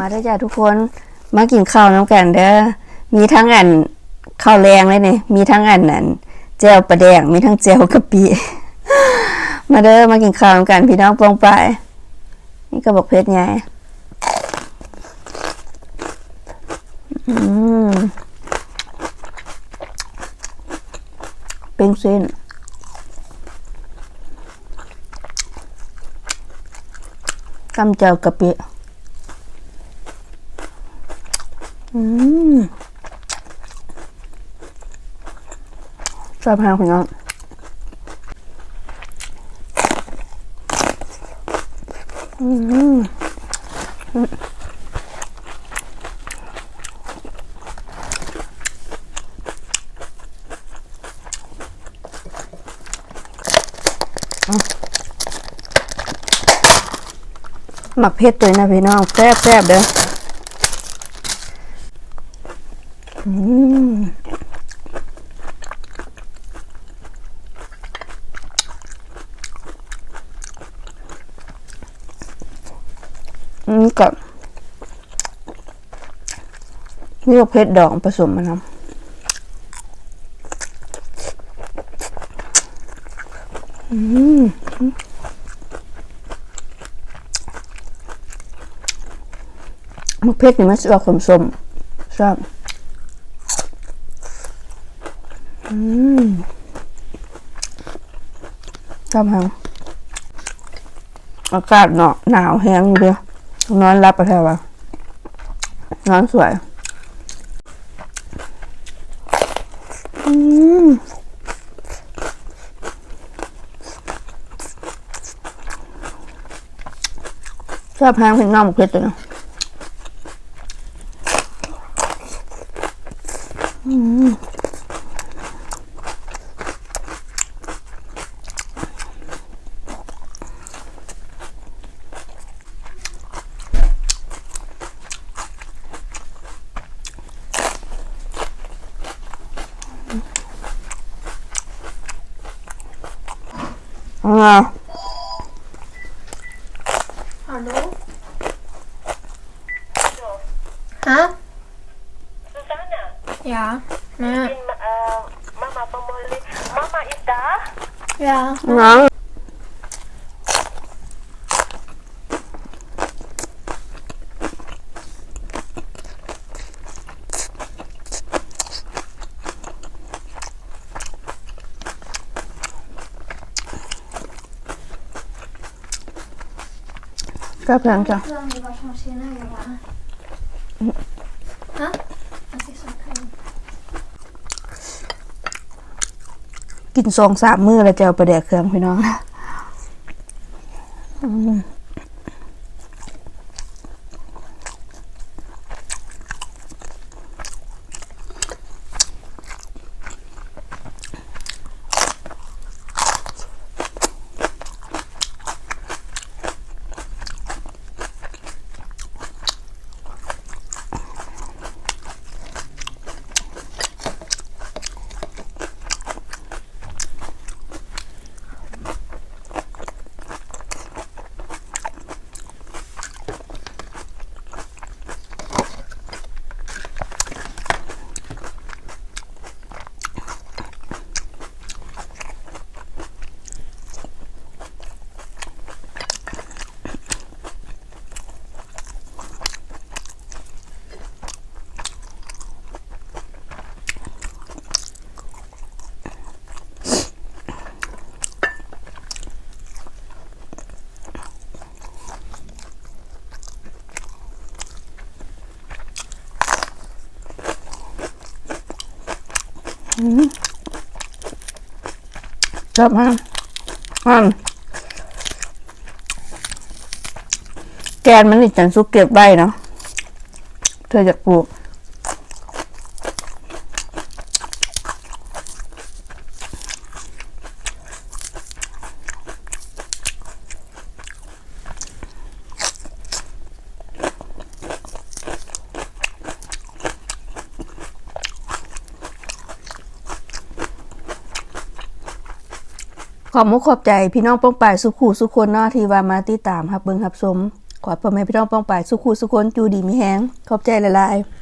มาได้จ้าทุกคน มากินข้าวน้ำกันเด้อ มีทั้งอันข้าวแรงเลยเนี่ยมีทั้งอันนั้นเจลปลาแดง มีทั้งเจลกะปิ มาเด้อ มากินข้าวน้ำกันพี่น้องปองไปายนี่ก็บอกเพชรไงอืมเป็นเส้นกำเจียวกะปิ อืมชอบทานคุณน้องอืมหมักเพชรตัวนะพี่น้องแซ่บแซ่บเด้อ อืมกับนี่ก็เพชรดองผสมมันนะอืมมะเพชรนี่มันจะออกสมชอบ อืมชอบแฮงอากาศเนาะหนาวแห้งเดียวนอนรับไปแถวะนอนสวย อืมชอบแห้งเพียงน้ำมเพชรเลยนะ à. Alo Hả? Susanna? Ja, mẹ, Ich bin äh, ờ, Mama von Molly. Mama ist da? Ja. ja. องก็เพียงจ้ะ Hören die Waschmaschine ja. Hä? Was ist so cool? กินสองสามมื้อแล้วจะเอาไปแดกเครื่องพี่น้องนะ จับมาอันแกนมันนี่จันซุกเก็บได้เนาะเธอจะปลูก ขอบมุขขอบใจพี่น้องป้องป่ายสุขูสุคนนาทีวามาติดตามครับเบิ่งรับสมขอพ่อแม่พี่น้องป้องป่ายสุขูสุคนจูดีมีแหงขอบใจหลายๆ